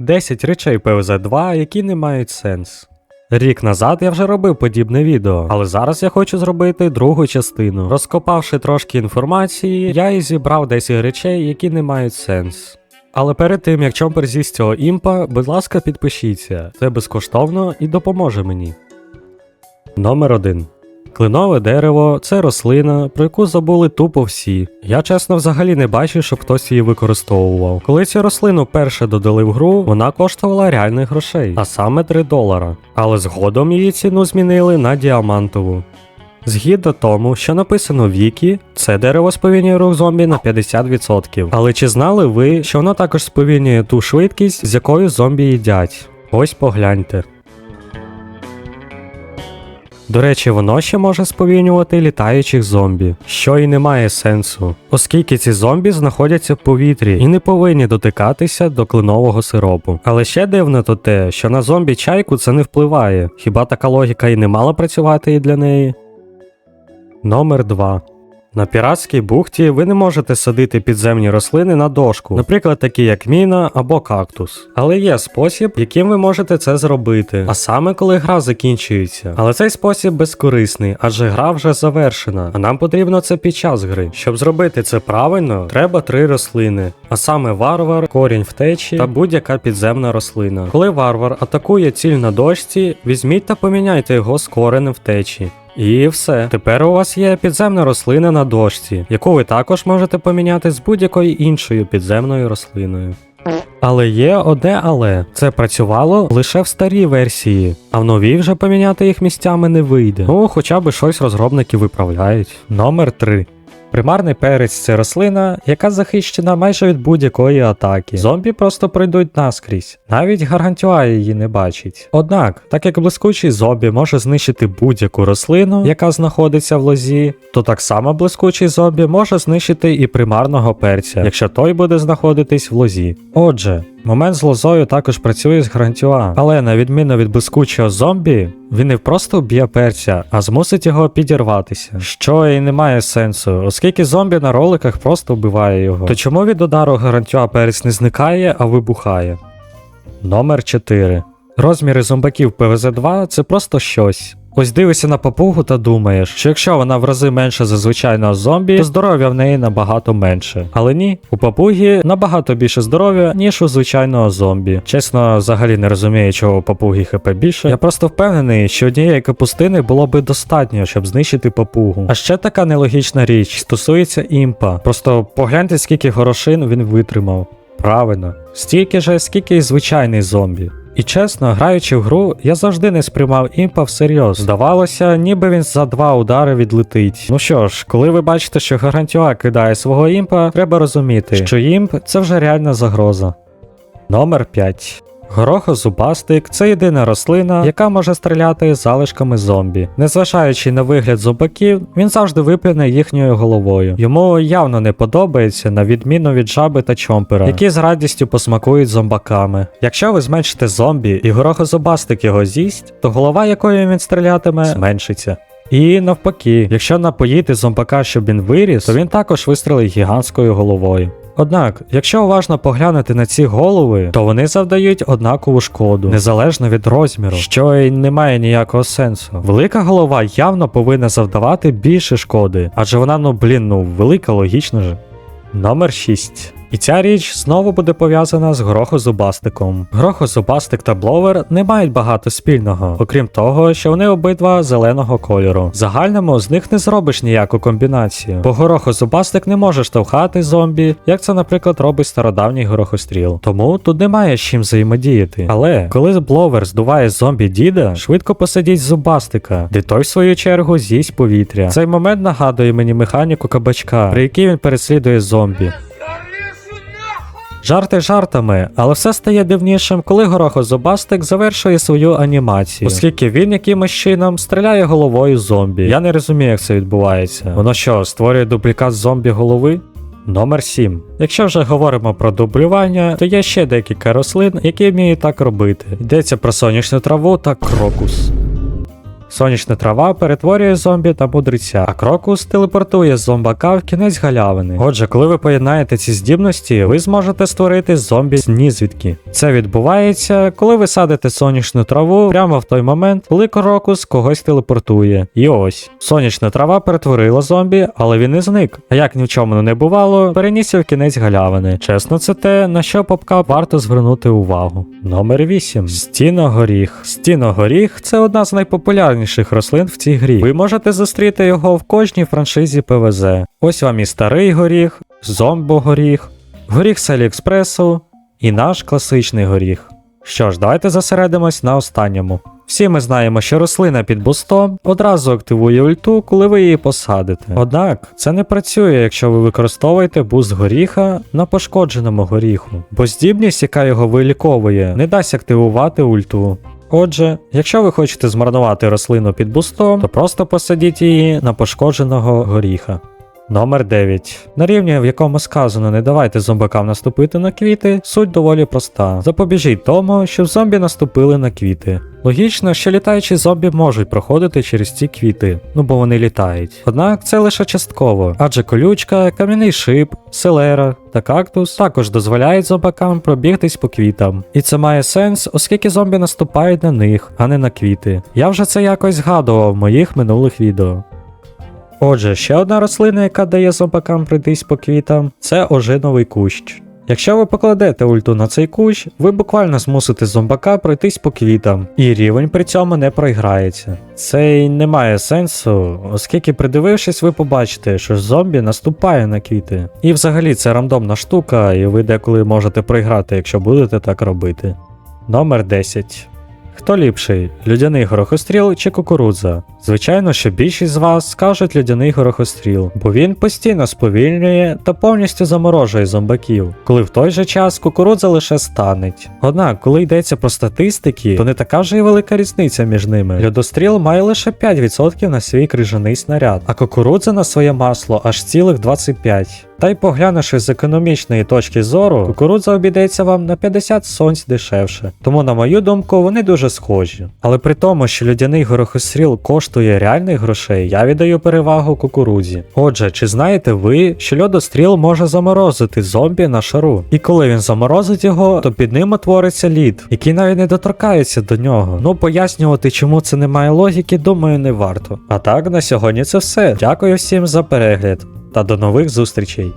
10 речей ПВЗ-2, які не мають сенс. Рік назад я вже робив подібне відео, але зараз я хочу зробити другу частину. Розкопавши трошки інформації, я і зібрав 10 речей, які не мають сенс. Але перед тим як чомпер з'їсть цього імпа, будь ласка, підпишіться. Це безкоштовно і допоможе мені. Номер 1. Клинове дерево це рослина, про яку забули тупо всі. Я чесно взагалі не бачив, щоб хтось її використовував. Коли цю рослину перше додали в гру, вона коштувала реальних грошей, а саме 3 долара. Але згодом її ціну змінили на діамантову. Згідно тому, що написано Вікі, це дерево сповільнює рух зомбі на 50%. Але чи знали ви, що воно також сповільнює ту швидкість, з якою зомбі їдять? Ось погляньте. До речі, воно ще може сповільнювати літаючих зомбі, що і не має сенсу, оскільки ці зомбі знаходяться в повітрі і не повинні дотикатися до клинового сиропу. Але ще дивно то те, що на зомбі чайку це не впливає. Хіба така логіка і не мала працювати і для неї? Номер 2. На піратській бухті ви не можете садити підземні рослини на дошку, наприклад, такі як міна або кактус. Але є спосіб, яким ви можете це зробити, а саме коли гра закінчується. Але цей спосіб безкорисний, адже гра вже завершена, а нам потрібно це під час гри. Щоб зробити це правильно, треба три рослини, а саме варвар, корінь втечі та будь-яка підземна рослина. Коли варвар атакує ціль на дошці, візьміть та поміняйте його з коренем втечі. І все. Тепер у вас є підземна рослина на дошці, яку ви також можете поміняти з будь-якою іншою підземною рослиною. Але є одне але це працювало лише в старій версії, а в новій вже поміняти їх місцями не вийде. Ну, хоча б щось розробники виправляють. Номер 3. Примарний перець це рослина, яка захищена майже від будь-якої атаки. Зомбі просто пройдуть наскрізь, навіть гаргантюа її не бачить. Однак, так як блискучий зомбі може знищити будь-яку рослину, яка знаходиться в лозі, то так само блискучий зомбі може знищити і примарного перця, якщо той буде знаходитись в лозі. Отже, момент з лозою також працює з гаргантюа, але на відміну від блискучого зомбі, він не просто вб'є перця, а змусить його підірватися, що і не має сенсу, оскільки зомбі на роликах просто вбиває його. То чому від удару гарантюа перець не зникає, а вибухає? Номер 4. Розміри зомбаків ПВЗ-2 це просто щось. Ось дивишся на папугу та думаєш, що якщо вона в рази менша за звичайного зомбі, то здоров'я в неї набагато менше. Але ні, у папуги набагато більше здоров'я, ніж у звичайного зомбі. Чесно, взагалі не розумію, чого у папуги ХП більше. Я просто впевнений, що однієї капустини було би достатньо, щоб знищити папугу. А ще така нелогічна річ стосується імпа. Просто погляньте, скільки горошин він витримав. Правильно, стільки же, скільки і звичайний зомбі. І чесно, граючи в гру, я завжди не сприймав імпа всерйоз. Здавалося, ніби він за два удари відлетить. Ну що ж, коли ви бачите, що Гарантюа кидає свого імпа, треба розуміти, що імп це вже реальна загроза. Номер 5. Горохозубастик це єдина рослина, яка може стріляти залишками зомбі. Незважаючи на вигляд зубаків, він завжди виплюне їхньою головою. Йому явно не подобається, на відміну від жаби та чомпера, які з радістю посмакують зомбаками. Якщо ви зменшите зомбі і горохозубастик його з'їсть, то голова, якою він стрілятиме, зменшиться. І навпаки, якщо напоїти зомбака, щоб він виріс, то він також вистрелить гігантською головою. Однак, якщо уважно поглянути на ці голови, то вони завдають однакову шкоду, незалежно від розміру, що й не має ніякого сенсу. Велика голова явно повинна завдавати більше шкоди, адже вона, ну блін, ну велика, логічно же. Номер 6. І ця річ знову буде пов'язана з грохозубастиком. Грохозубастик та бловер не мають багато спільного, окрім того, що вони обидва зеленого кольору. В загальному з них не зробиш ніяку комбінацію, бо горохозубастик не може штовхати зомбі, як це, наприклад, робить стародавній горохостріл. Тому тут немає з чим взаємодіяти. Але коли бловер здуває зомбі діда, швидко посадіть зубастика, де той в свою чергу з'їсть повітря. Цей момент нагадує мені механіку кабачка, при якій він переслідує зомбі. Жарти жартами, але все стає дивнішим, коли горохозубастик завершує свою анімацію, оскільки він якимось чином стріляє головою зомбі. Я не розумію, як це відбувається. Воно що, створює дублікат зомбі голови? Номер 7. Якщо вже говоримо про дублювання, то є ще декілька рослин, які вміють так робити. Йдеться про сонячну траву та крокус. Сонячна трава перетворює зомбі та мудреця, а крокус телепортує зомбака в кінець галявини. Отже, коли ви поєднаєте ці здібності, ви зможете створити зомбі з нізвідки. Це відбувається, коли ви садите сонячну траву прямо в той момент, коли крокус когось телепортує. І ось сонячна трава перетворила зомбі, але він не зник. А як ні в чому не бувало, перенісся в кінець галявини. Чесно, це те, на що попка варто звернути увагу. Номер 8. Стіногоріх. Стіногоріх це одна з найпопулярніших рослин в цій грі. Ви можете зустріти його в кожній франшизі ПВЗ. Ось вам і старий горіх, зомбогоріх, горіх з Аліекспресу і наш класичний горіх. Що ж, давайте зосередимось на останньому. Всі ми знаємо, що рослина під бустом одразу активує ульту, коли ви її посадите. Однак це не працює, якщо ви використовуєте буст горіха на пошкодженому горіху, бо здібність, яка його виліковує, не дасть активувати ульту. Отже, якщо ви хочете змарнувати рослину під бустом, то просто посадіть її на пошкодженого горіха. Номер 9. На рівні, в якому сказано не давайте зомбакам наступити на квіти, суть доволі проста. Запобіжіть тому, щоб зомбі наступили на квіти. Логічно, що літаючі зомбі можуть проходити через ці квіти, ну бо вони літають. Однак це лише частково, адже колючка, кам'яний шип, селера та кактус також дозволяють зомбакам пробігтись по квітам. І це має сенс, оскільки зомбі наступають на них, а не на квіти. Я вже це якось згадував в моїх минулих відео. Отже, ще одна рослина, яка дає зомбакам пройтись по квітам, це ожиновий кущ. Якщо ви покладете ульту на цей кущ, ви буквально змусите зомбака пройтись по квітам, і рівень при цьому не проіграється. Це й не має сенсу, оскільки придивившись, ви побачите, що зомбі наступає на квіти. І взагалі це рандомна штука, і ви деколи можете проіграти, якщо будете так робити. Номер 10. Хто ліпший, людяний горохостріл чи кукурудза? Звичайно, що більшість з вас скажуть людяний горохостріл, бо він постійно сповільнює та повністю заморожує зомбаків, коли в той же час кукурудза лише станеть. Однак, коли йдеться про статистики, то не така вже й велика різниця між ними. Льодостріл має лише 5% на свій крижаний снаряд, а кукурудза на своє масло аж цілих 25%. Та й поглянувши з економічної точки зору, кукурудза обійдеться вам на 50 сонць дешевше. Тому, на мою думку, вони дуже схожі. Але при тому, що людяний горохостріл коштує реальних грошей, я віддаю перевагу кукурудзі. Отже, чи знаєте ви, що льодостріл може заморозити зомбі на шару? І коли він заморозить його, то під ним утвориться лід, який навіть не доторкається до нього. Ну пояснювати, чому це не має логіки, думаю, не варто. А так, на сьогодні це все. Дякую всім за перегляд та до нових зустрічей.